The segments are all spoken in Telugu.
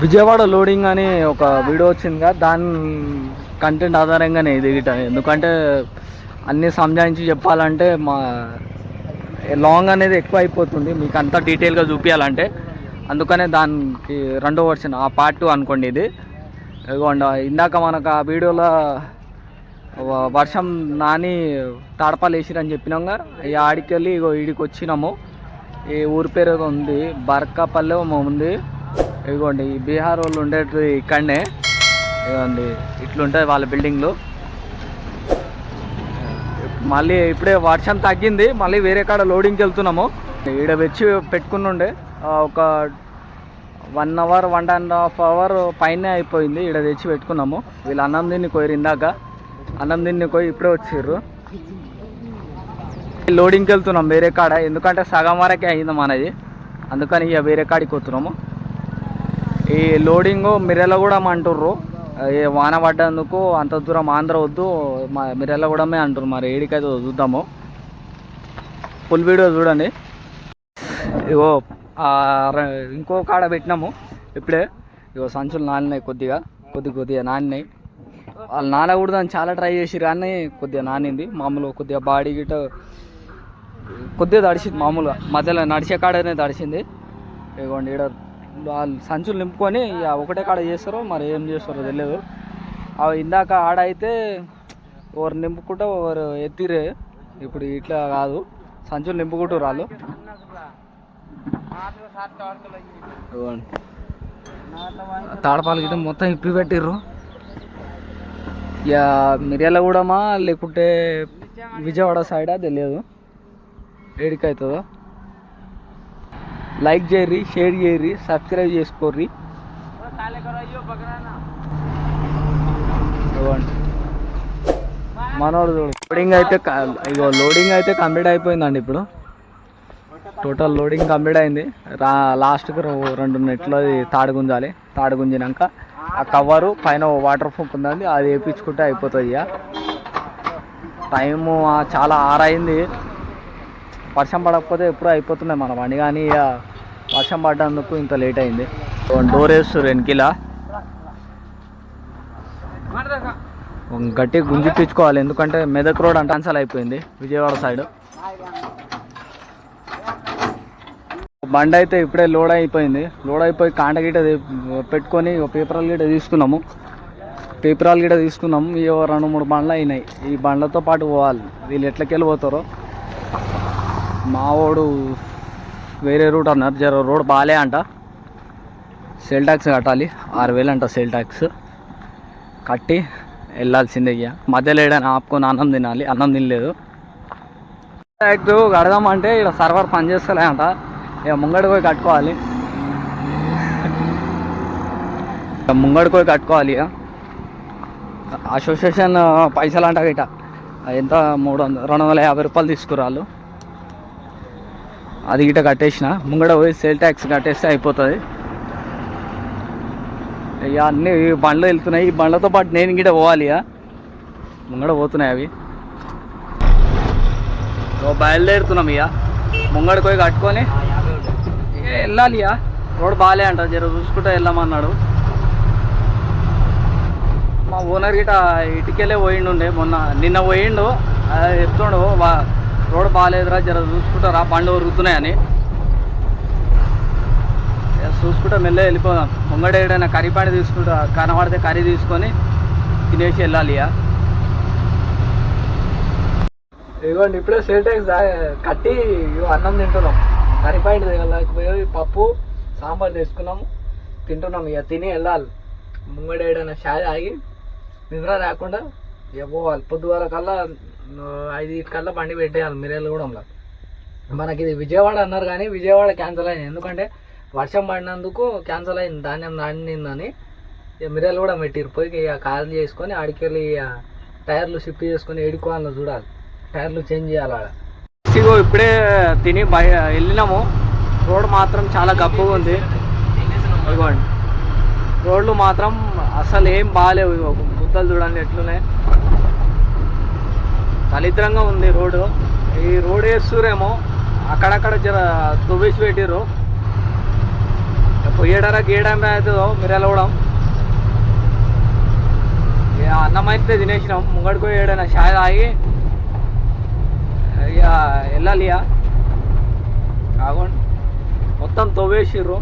విజయవాడ లోడింగ్ అని ఒక వీడియో వచ్చింది కదా దాని కంటెంట్ ఆధారంగానే ఇది ఎందుకంటే అన్నీ సంజాయించి చెప్పాలంటే మా లాంగ్ అనేది ఎక్కువ అయిపోతుంది. మీకు అంతా డీటెయిల్గా చూపించాలంటే అందుకనే దానికి రెండో వర్షన్ ఆ పార్ట్ టూ అనుకోండి ఇది. ఇదిగోండి ఇందాక మనకు ఆ వీడియోలో వ- వర్షం నాని తాడపాలు వేసిరని చెప్పినాక ఈ ఆడికెళ్ళి ఇగో ఈడికి వచ్చినాము. ఈ ఊరి పేరు ఉంది బర్కాపల్లె ఉంది. ఇదిగోండి ఈ బీహార్ వాళ్ళు ఉండేటి ఇక్కడనే. ఇదిగోండి ఇట్లుంటుంది వాళ్ళ బిల్డింగ్లు మళ్ళీ ఇప్పుడే వర్షం తగ్గింది మళ్ళీ వేరే కాడ లోడింగ్కి వెళ్తున్నాము ఈడ వచ్చి పెట్టుకునిండే ఒక one hour one and half hour పైన అయిపోయింది ఈడ తెచ్చి పెట్టుకున్నాము. వీళ్ళు అన్నం దిన్ని కోయరు ఇందాక. అన్నం దిన్ని కోయి ఇప్పుడే వచ్చారు లోడింగ్కి వెళ్తున్నాం వేరే కాడ ఎందుకంటే సగం వరకే అయింది మనది. అందుకని ఇక వేరే కాడికి వస్తున్నాము ఈ లోడింగ్ మిర్యాలగూడెం అంటుర్రు. ఈ వాన పడ్డందుకు అంత దూరం ఆంధ్ర వద్దు మా మిర్యాలగూడమే అంటారు మరి ఏడికైతే చూద్దాము. ఫుల్ వీడియో చూడండి. ఇగో ఇంకో కాడ పెట్టినాము. ఇప్పుడే ఇగో సంచులు నానినాయి కొద్దిగా కొద్ది కొద్దిగా నానినాయి. వాళ్ళు నానకూడదని చాలా ట్రై చేసిరు కానీ కొద్దిగా నానింది. మామూలుగా కొద్దిగా బాడీ గిట్ట కొద్దిగా తడిసింది మామూలుగా. మధ్యలో నడిచే కాడనే తడిసింది. ఇగోండి ఈడ వాళ్ళు సంచులు నింపుకొని ఇక ఒకటే కాడ చేస్తారో మరి ఏం చేస్తారో తెలియదు. అవి ఇందాక ఆడ అయితే ఒకరు నింపుకుంటూ ఒకరు ఎత్తిరే. ఇప్పుడు ఇట్లా కాదు. సంచులు నింపుకుంటారు వాళ్ళు. తాడపాలు గిట్ట మొత్తం ఇప్పి పెట్టిర్రు. ఇక మిర్యాలగూడమా లేకుంటే విజయవాడ సైడా తెలియదు. ఏడికి అవుతుందో లైక్ చేయర్రి షేర్ చేయర్రి సబ్స్క్రైబ్ చేసుకోర్రి మనోడు లోడింగ్ అయితే ఇగో లోడింగ్ అయితే కంప్లీట్ అయిపోయిందండి ఇప్పుడు. టోటల్ లోడింగ్ కంప్లీట్ అయింది. రా లాస్ట్కి రెండు నెట్లు అది తాడు ఆ కవరు పైన వాటర్ ప్రూఫ్ ఉందండి అది వేయించుకుంటే అయిపోతుంది ఇక టైము చాలా ఆరైంది. వర్షం పడకపోతే ఎప్పుడూ అయిపోతున్నాయి మన బండి కానీ ఇక వర్షం పడ్డందుకు ఇంత లేట్ అయింది. డోర్ వేస్తారు వెనకిలా. గట్టి తెచ్చుకోవాలి ఎందుకంటే మెదక్ రోడ్ అంటే క్యాన్సల్ అయిపోయింది విజయవాడ సైడ్ బండి అయితే ఇప్పుడే లోడ్ అయిపోయింది. లోడ్ అయిపోయి కాండ గిట పెట్టుకొని పేపర్లు గిట తీసుకున్నాము. పేపరాలు గిట తీసుకున్నాము. ఇవో రెండు మూడు బండ్లు అయినాయి. ఈ బండ్లతో పాటు పోవాలి. వీళ్ళు ఎట్లకెళ్ళి పోతారో మావోడు వేరే రూట్ అన్నారు. జర రోడ్ బాగాలే అంట. సెల్ ట్యాక్స్ కట్టాలి. ఆరు వేలు అంట సెల్ ట్యాక్స్ కట్టి వెళ్ళాల్సిందే ఇక మధ్యలో ఏడైనా ఆపుకొని అన్నం తినాలి. అన్నం తినలేదు. ట్యాక్స్ కడదామంటే ఇక్కడ సర్వర్ పనిచేస్తలే అంట ఇక ముంగడికి పోయి కట్టుకోవాలి. ఇక ముంగడికి పోయి కట్టుకోవాలి ఇక అసోసియేషన్ పైసలు అంట ఇట ఎంత మూడు వందల రెండు వందల యాభై రూపాయలు తీసుకురాళ్ళు. అది ఇట కట్టేసిన. ముంగడ పోయి సేల్ ట్యాక్స్ కట్టేస్తే అయిపోతుంది. ఇక అన్నీ బండ్లు వెళ్తున్నాయి. ఈ బండ్లతో పాటు నేను గిట పోవాలి ఇక. ముంగడ పోతున్నాయి అవి. బయలుదేరుతున్నాం ఇక. ముంగడ పోయి కట్టుకొని వెళ్ళాలి ఇక. రోడ్ బాగాలే అంట. జర చూసుకుంటూ వెళ్ళామన్నాడు. మా ఓనర్ గిట ఇటుకెళ్ళే పోయిండుండే. మొన్న నిన్న పోయిండు. చెప్తుండు వా రోడ్ బాగాలేదురా జర చూసుకుంటారా? బండ్లు ఉరుగుతున్నాయని ఇక చూసుకుంటా మెల్లె వెళ్ళిపోదాం. ముంగడ ఏడైనా కర్రీ పాడి తీసుకుంటా కనబడితే కర్రీ తీసుకొని తినేసి వెళ్ళాలి ఇక. ఇదిగోండి ఇప్పుడే సేల్ ట్యాక్స్ కట్టి ఇగో అన్నం తింటున్నాం. కర్రీ పాయింట్ పోయి పప్పు సాంబార్ తీసుకున్నాము తింటున్నాం ఇక. తిని వెళ్ళాలి. ముంగడేడైనా షాయ్ ఆగి నిద్ర రాకుండా ఇక పోవాలి. పొద్దుగాల కల్లా ఐదు కల్లా బండి పెట్టేయాలి మిర్యాలగూడెంలో మనకి ఇది విజయవాడ అన్నారు కానీ విజయవాడ క్యాన్సిల్ అయింది ఎందుకంటే వర్షం పడినందుకు క్యాన్సిల్ అయింది ధాన్యం నానిందని ఇక మిర్యాలు కూడా పెట్టిరు పోయి ఇక కాల్ చేసుకొని ఆడికెళ్ళి ఇక టైర్లు షిఫ్ట్ చేసుకొని ఎడుకోవాలని చూడాలి. టైర్లు చేంజ్ చేయాలి ఆడ. ఇగో ఇప్పుడే తిని బయ వెళ్ళినాము. రోడ్ మాత్రం చాలా గబ్బుగా ఉంది. ఇదిగోండి. రోడ్లు మాత్రం అసలు ఏం బాగాలేవు. ఇగో గుద్దలు చూడండి ఎట్లున్నాయి. దళిద్రంగా ఉంది రోడ్డు. ఈ రోడ్ వేస్తురేమో అక్కడక్కడ జర తువ్వేసి పెట్టిర్రు. పోయేడారా గేయడం అవుతుందో మీరు వెళ్ళవడం ఇక అన్నం అయితే తినేసినాం ముంగడికి ఏడైనా షాయ్ ఆగి ఇక వెళ్ళాలి ఇక కాకుండా మొత్తం తవ్వేసిర్రు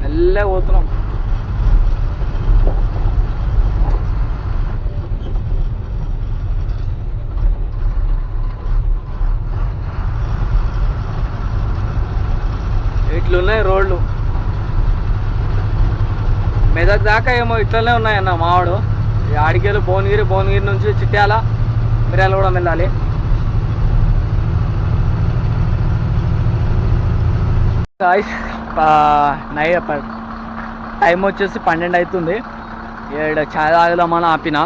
మెల్లగా పోతున్నాం. ఇట్లున్నాయి రోడ్లు. మెదక్ దాకా ఏమో ఇట్లనే ఉన్నాయన్న మావాడు. ఆడికెళ్ళి భువనగిరి భువనగిరి నుంచి చిట్యాల మిర్యాల కూడా వెళ్ళాలి. గాయ్స్ నై టైం వచ్చేసి పన్నెండు అవుతుంది ఏడు చాయ్ తాగుదామని ఆపిన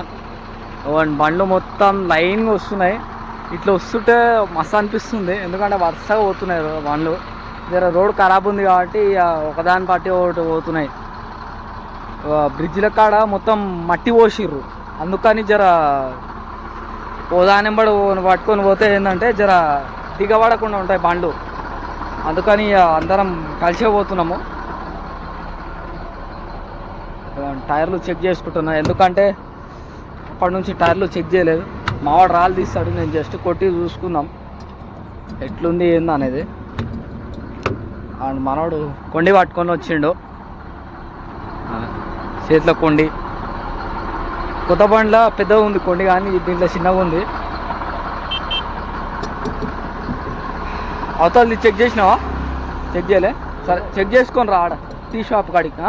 బండ్లు మొత్తం లైన్గా వస్తున్నాయి. ఇట్లా వస్తుంటే మస్తు అనిపిస్తుంది. ఎందుకంటే వరుసగా పోతున్నాయి బండ్లు. జర రోడ్ ఖరాబ్ ఉంది కాబట్టి ఇక ఒకదాని పట్టి ఒకటి పోతున్నాయి. బ్రిడ్జ్ల కాడ మొత్తం మట్టి పోసిర్రు. అందుకని జర ఓదానింబడి పట్టుకొని పోతే ఏంటంటే జర దిగబడకుండా ఉంటాయి బండ్లు. అందుకని ఇక అందరం కలిసే పోతున్నాము. టైర్లు చెక్ చేసుకుంటున్నా. ఎందుకంటే అప్పటి నుంచి టైర్లు చెక్ చేయలేదు. మావాడు రాళ్ళు తీస్తాడు నేను జస్ట్ కొట్టి చూసుకుందాం. ఎట్లుంది ఏంది అనేది అండ్ మనోడు కొండి పట్టుకొని వచ్చిండు. చేతిలో కొండి. కొత్త బండ్ల పెద్దగా ఉంది కొండి కానీ దీంట్లో చిన్నగా ఉంది. అవతలది చెక్ చేసినావా? చెక్ చేయలే. సరే చెక్ చేసుకొని రా ఆడ. టీ షాప్ కాడికి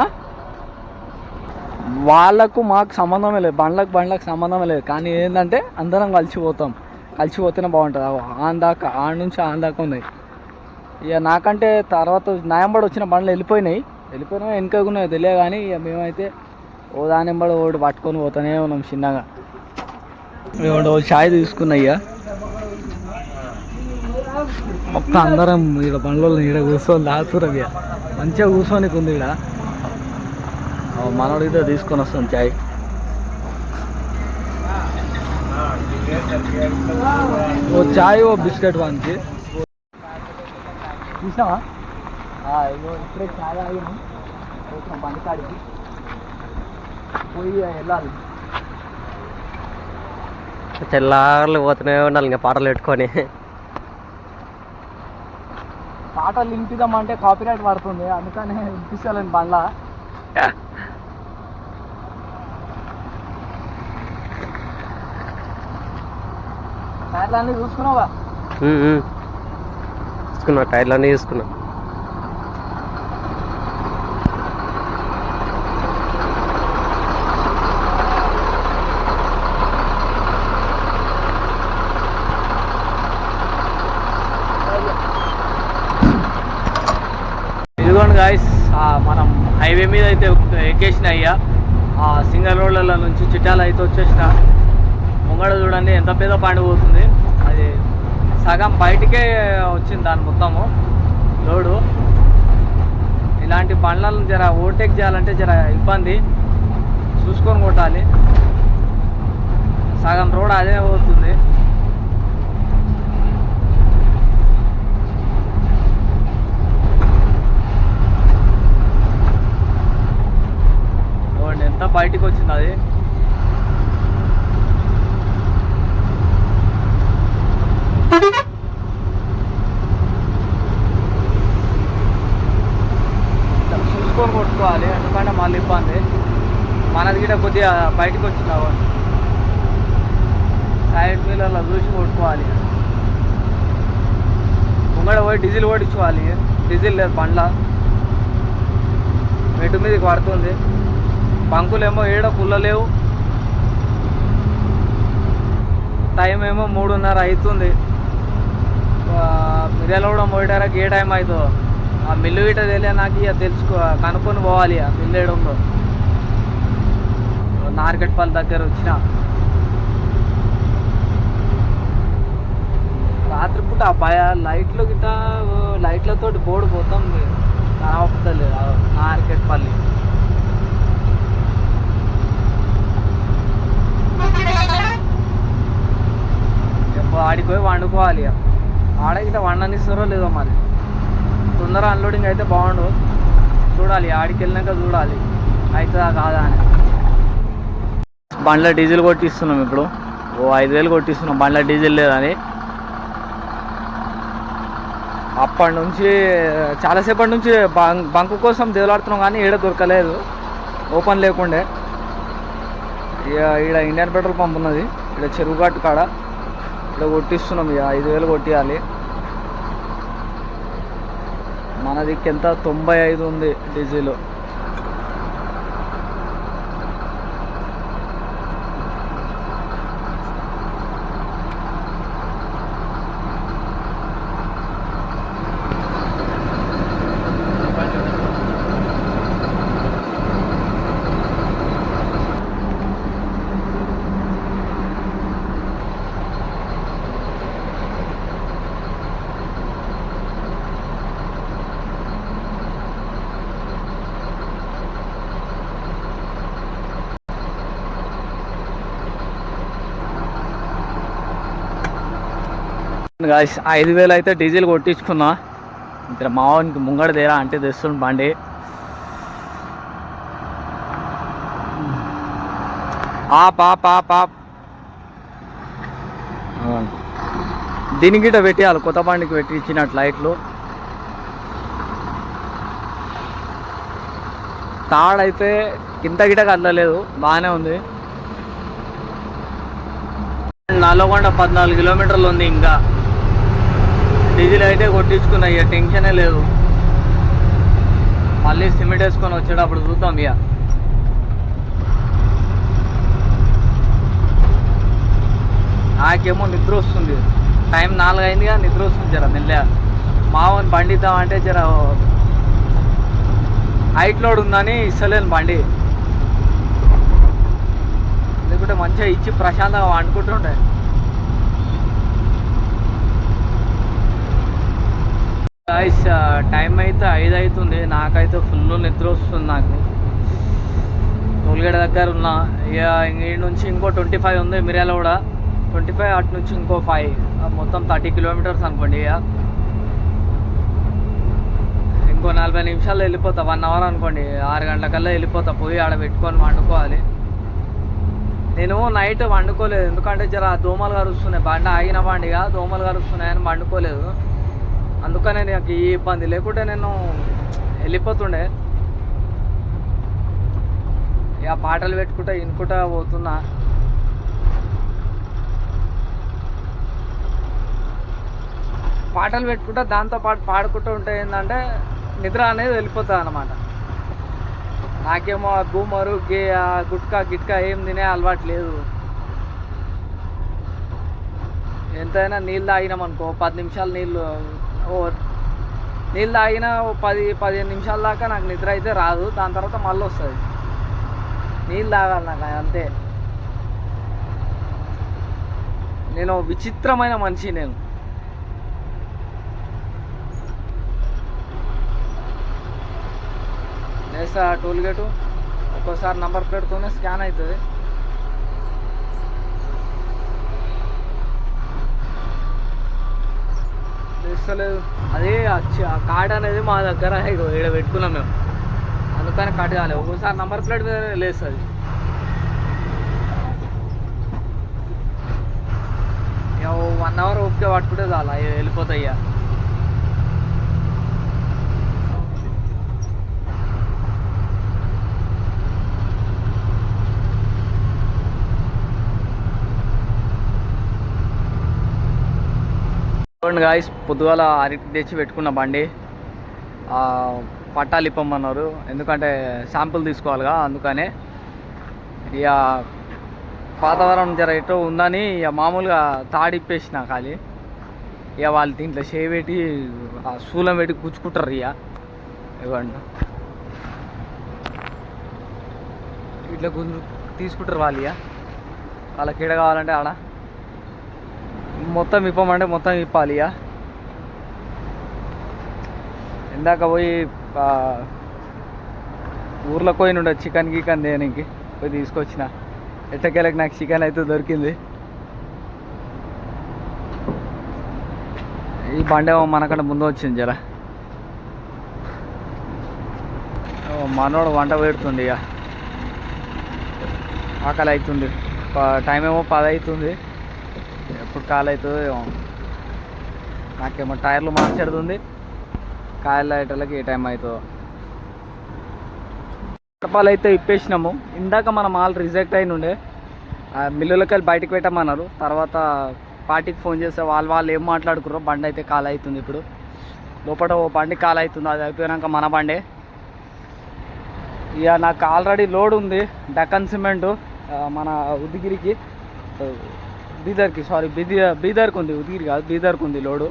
వాళ్ళకు మాకు సంబంధమే లేదు. బండ్లకు బండ్లకు సంబంధమే లేదు. కానీ ఏంటంటే అందరం కలిసిపోతాం. కలిసిపోతేనే బాగుంటుంది. ఆందాక ఆ దాకా ఆడ నుంచి ఆందాక దాకా ఉన్నాయి. ఇక నాకంటే తర్వాత నాయంబడి వచ్చిన బండ్లు వెళ్ళిపోయినాయి. వెళ్ళిపోయినా వెనుక ఉన్నాయి కానీ ఇక మేమైతే ఓ దానింబడి ఒకటి పట్టుకొని పోతానే ఉన్నాం చిన్నగా. మేము ఛాయ్ తీసుకున్నా ఇక. మొత్తం అందరం ఇక్కడ బండ్లలో ఇక్కడ కూర్చొని తాగుతురం ఇక. మంచిగా కూర్చొని ఉంది ఇక్కడ మనోడు తీసుకొని వస్తాం చాయ్. ఓ చాయ్ ఓ బిస్కెట్ వానికి. చూసావా? ఇగో ఇప్పుడే పోతున్నాం బండి కాడికి పోయి వెళ్ళాలి. తెల్లారులు పోతూనే ఉండాలి ఇంకా పాటలు పెట్టుకొని. పాటలు వినిపిద్దామంటే కాపీరైట్ పడుతుంది అందుకనే వినిపిస్తాను బండ్ల. అన్నీ చూసుకున్నావా? ఉమ్, టైర్లు అన్నీ చూసుకున్నా ఇదిగోండి గాయస్ మనం హైవే మీద అయితే ఎక్కేసిన అయ్యా. ఆ సింగల్ రోడ్ల నుంచి చిట్టాలు అయితే వచ్చేసిన. ముంగడ చూడండి ఎంత పెద్ద పండు పోతుంది. అది సగం బయటికే వచ్చింది దాని మొత్తము లోడు. ఇలాంటి బండ్లను జర ఓవర్టేక్ చేయాలంటే జర ఇబ్బంది. చూసుకొని కొట్టాలి. సగం రోడ్ అదే పోతుంది ఎంత బయటికి వచ్చింది అది చూసుకొని కొట్టుకోవాలి ఎందుకంటే మళ్ళీ ఇబ్బంది మనది గిట కొద్దిగా బయటకు వచ్చినావు? సైడ్ మిల్లర్లో చూసి కొట్టుకోవాలి. ముంగడ పోయి డీజిల్ ఓడించుకోవాలి డీజిల్ లేదు బండ్ల. మెట్టు మీదకి పడుతుంది. బంకులేమో ఏడ పుల్ల లేవు టైం ఏమో మూడున్నర అవుతుంది. మిర్యాల కూడా పోయడానికి ఏ టైం అవుతుందో. ఆ మిల్లు గిట్ట తెలియ నాకు ఇక తెలుసుకో కనుక్కొని పోవాలి ఆ మిల్లు వేయడంలో నార్గట్పల్ దగ్గర వచ్చిన రాత్రిపూట ఆ భయ లైట్లు గిట్ట లైట్లతోటి బోర్డు పోతాం కనపడలేదు నార్గట్పల్లి ఎప్పుడు ఆడికి పోయి వండుకోవాలి ఆడ గిట్ట వండనిస్తారో లేదో మరి. తొందర అన్లోడింగ్ అయితే బాగుండు. చూడాలి ఆడికి వెళ్ళినాక చూడాలి. అవుతుందా కాదా అని. బండ్ల డీజిల్ కొట్టిస్తున్నాం ఇప్పుడు. ఓ ఐదు వేలు కొట్టిస్తున్నాం. బండ్ల డీజిల్ లేదని. అప్పటి నుంచి చాలాసేపటి నుంచి బంక్ బంకు కోసం దేవులాడుతున్నాం కానీ ఈడ దొరకలేదు. ఓపెన్ లేకుండే. ఇక ఈడ ఇండియన్ పెట్రోల్ పంప్ ఉన్నది. ఇక్కడ చెరువు గట్టు కాడ. ఇక్కడ కొట్టిస్తున్నాం ఇక ఐదు వేలు కొట్టియాలి. మన దిక్కు ఎంత తొంభై ఐదు ఉంది డీజిల్. గాయ్స్ ఐదు వేలు అయితే డీజిల్ కొట్టించుకున్నా. ఇక్కడ మావానికి ముంగడ దేరా అంటే తెస్తుంది బండి. ఆ ఆప్ ఆప్ పాప్ దీనికిట పెట్టేయాలి కొత్త బండికి పెట్టి లైట్లు. తాడైతే కింద గిట కదలలేదు బాగానే ఉంది. నల్గొండ పద్నాలుగు కిలోమీటర్లు ఉంది ఇంకా. డీజిల్ అయితే కొట్టించుకున్నా ఇక టెన్షనే లేదు. మళ్ళీ సిమెంట్ వేసుకొని వచ్చేటప్పుడు చూద్దాం ఇక. నాకేమో నిద్ర వస్తుంది. టైం నాలుగు అయిందిగా నిద్ర వస్తుంది జర మెల్లగా. మావని బండి ఇద్దామంటే జర హైట్ లోడ్ ఉందని ఇస్తలేను బండి. లేకుంటే మంచిగా ఇచ్చి ప్రశాంతంగా వండుకుంటుండే. గాయస్ టైం అయితే ఐదు అవుతుంది నాకైతే ఫుల్ నిద్ర వస్తుంది నాకు. టోల్గేట్ దగ్గర ఉన్నా ఇక ఈ నుంచి ఇంకో ట్వంటీ ఫైవ్ ఉంది మిర్యాల కూడా. ట్వంటీ ఫైవ్ అటు నుంచి ఇంకో ఫైవ్ మొత్తం థర్టీ కిలోమీటర్స్ అనుకోండి ఇక. ఇంకో నలభై నిమిషాల్లో వెళ్ళిపోతా. వన్ అవర్ అనుకోండి. ఆరు గంటలకల్లా వెళ్ళిపోతా. పోయి ఆడ పెట్టుకొని వండుకోవాలి. నేను నైట్ వండుకోలేదు. ఎందుకంటే జర దోమలు కరుస్తున్నాయి బండి ఆగిన బండిగా దోమలు కరుస్తున్నాయని వండుకోలేదు. అందుకనే నాకు ఈ ఇబ్బంది లేకుంటే నేను వెళ్ళిపోతుండే. ఇక పాటలు పెట్టుకుంటా ఇనుకుంటా పోతున్నా. పాటలు పెట్టుకుంటా దాంతో పాటు పాడుకుంటూ ఉంటే ఏంటంటే నిద్ర అనేది వెళ్ళిపోతుంది అన్నమాట నాకేమో ఆ బూమరు గే ఆ గుట్కా గిట్కా ఏం తినే అలవాటు లేదు. ఎంతైనా నీళ్ళు తాగినాం అనుకో పది నిమిషాలు నీళ్ళు ఓ నీళ్ళు తాగినా ఓ పది పదిహేను నిమిషాల దాకా నాకు నిద్ర అయితే రాదు. దాని తర్వాత మళ్ళీ వస్తుంది. నీళ్ళు తాగాలి నాకు అంతే. నేను విచిత్రమైన మనిషి నేను. లేదు టోల్ గేటు. ఒక్కోసారి నంబర్ ప్లేట్తోనే స్కాన్ అవుతుంది. చూస్తలేదు అదే ఆ కార్డ్ అనేది మా దగ్గర ఇగో ఈడ పెట్టుకున్నాం మేము. అందుకని కట్ కాలేదు ఒక్కోసారి నంబర్ ప్లేట్ మీద లేస్తుంది వన్ అవర్ ఓపిక పట్టుకుంటే చాలా. వెళ్ళిపోతాయి చూడండి గాయస్ పొద్దుగాల అరటి తెచ్చి పెట్టుకున్న బండి. పట్టాలు ఇప్పమన్నారు. ఎందుకంటే శాంపుల్ తీసుకోవాలిగా అందుకనే. ఇక వాతావరణం జర ఎటో ఉందని ఇక మామూలుగా తాడిప్పేసిన ఖాళీ. ఇక వాళ్ళు దీంట్లో చేపెట్టి ఆ శూలం పెట్టి గుచ్చుకుంటారు ఇక. ఇవ్వండి. ఇట్లా గుంజు తీసుకుంటారు వాళ్ళు ఇక. వాళ్ళకి ఎడ కావాలంటే ఆడ. మొత్తం ఇప్పమంటే మొత్తం ఇప్పాలి ఇక ఇందాక పోయి ఊర్లో పోయి ఉండే చికెన్ గికెన్ దేనికి పోయి తీసుకొచ్చిన. ఎట్టకెళ్ళకి నాకు చికెన్ అయితే దొరికింది. ఈ బండి ఏమో మనకంటే ముందు వచ్చింది జర. మనోడు వంట పెడుతుంది ఇక ఆకలి అవుతుంది టైం ఏమో పది అవుతుంది ఎప్పుడు కాలు అవుతుందో ఏమో నాకేమో టైర్లు మార్చెడుతుంది కాయలు అయ్యేటోళ్ళకి ఏ టైం అవుతుందో. కడపాలు అయితే ఇప్పేసినాము. ఇందాక మనం ఆల్ రిజెక్ట్ అయిన ఉండే మిల్లులకి వెళ్ళి బయటకు పెట్టమన్నారు. తర్వాత పార్టీకి ఫోన్ చేస్తే వాళ్ళు వాళ్ళు ఏం మాట్లాడుకుర్రో బండి అయితే కాల్ అవుతుంది ఇప్పుడు. లోపల ఓ బండి కాల్ అవుతుంది. అది అయిపోయాక మన బండే. ఇక నాకు ఆల్రెడీ లోడ్ ఉంది. డక్కన్ సిమెంట్ మన ఉదిగిరికి. బీదర్కి సారీ బీదర్ బీదర్కి ఉంది ఉదిగిరి కాదు బీదర్కి ఉంది లోడు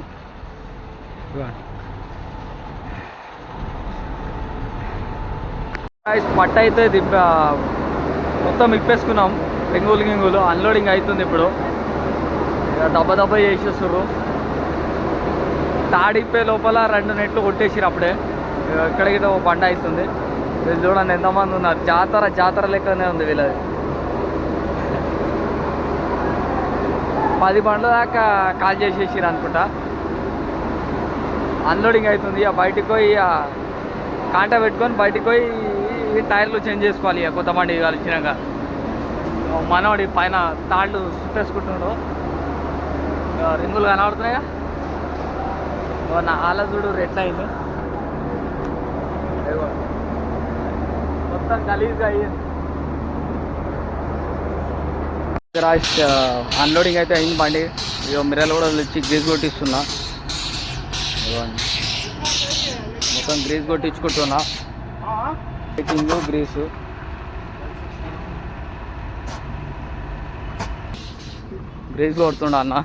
పట్ట అయితే దింప మొత్తం ఇప్పేసుకున్నాం. రింగులు గింగులు అన్లోడింగ్ అవుతుంది ఇప్పుడు. దెబ్బ దెబ్బ చేసేస్తారు తాడిప్పే లోపల రెండు నెట్లు కొట్టేసిరు అప్పుడే. ఇక్కడ బండ అవుతుంది. వీళ్ళు చూడండి ఎంతమంది ఉన్నారు. జాతర జాతర లెక్కనే ఉంది వీళ్ళది. పది బండ్ల దాకా కాల్ చేసేసారు అనుకుంటా. అన్లోడింగ్ అవుతుంది ఇక బయటికి పోయి ఇక కాంటా పెట్టుకొని బయటికి పోయి టైర్లు చేంజ్ చేసుకోవాలి ఇక కొత్త బండి కలిసినాక మనవాడి పైన తాళ్ళు చుట్టేసుకుంటున్నాడు రింగులు కనబడుతున్నాయా నా ఆల చూడు రెడ్ అయింది మొత్తం గలీజ్గా అయ్యింది. అన్లోడింగ్ అయితే అయింది బండి. ఇక మిర్రలు కూడా వచ్చి గ్రీజ్ కొట్టిస్తున్నా. మొత్తం గ్రీజ్ కొట్టించుకుంటున్నా. చెకింగ్ గ్రీసు గ్రీజ్ కొడుతుండ అన్న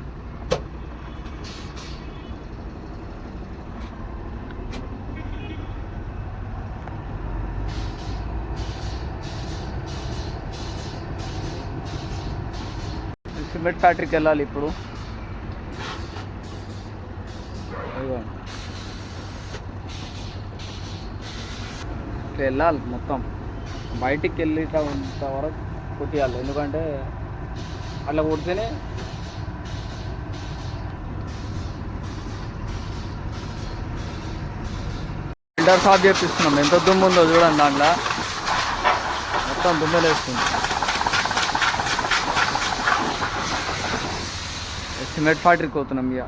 సిమెంట్ ఫ్యాక్టరీకి వెళ్ళాలి ఇప్పుడు. ఇట్లా వెళ్ళాలి మొత్తం. బయటికి వెళ్ళేటంత వరకు కొట్టియాలి. ఎందుకంటే అట్లా కొడితేనే ఫిల్టర్ సాఫ్ చేపిస్తున్నాం. ఎంత దుమ్ము ఉందో చూడండి దాంట్లో. మొత్తం దుమ్మెలేస్తుంది. సిమెంట్ ఫ్యాక్టరీకి పోతున్నాం ఇక.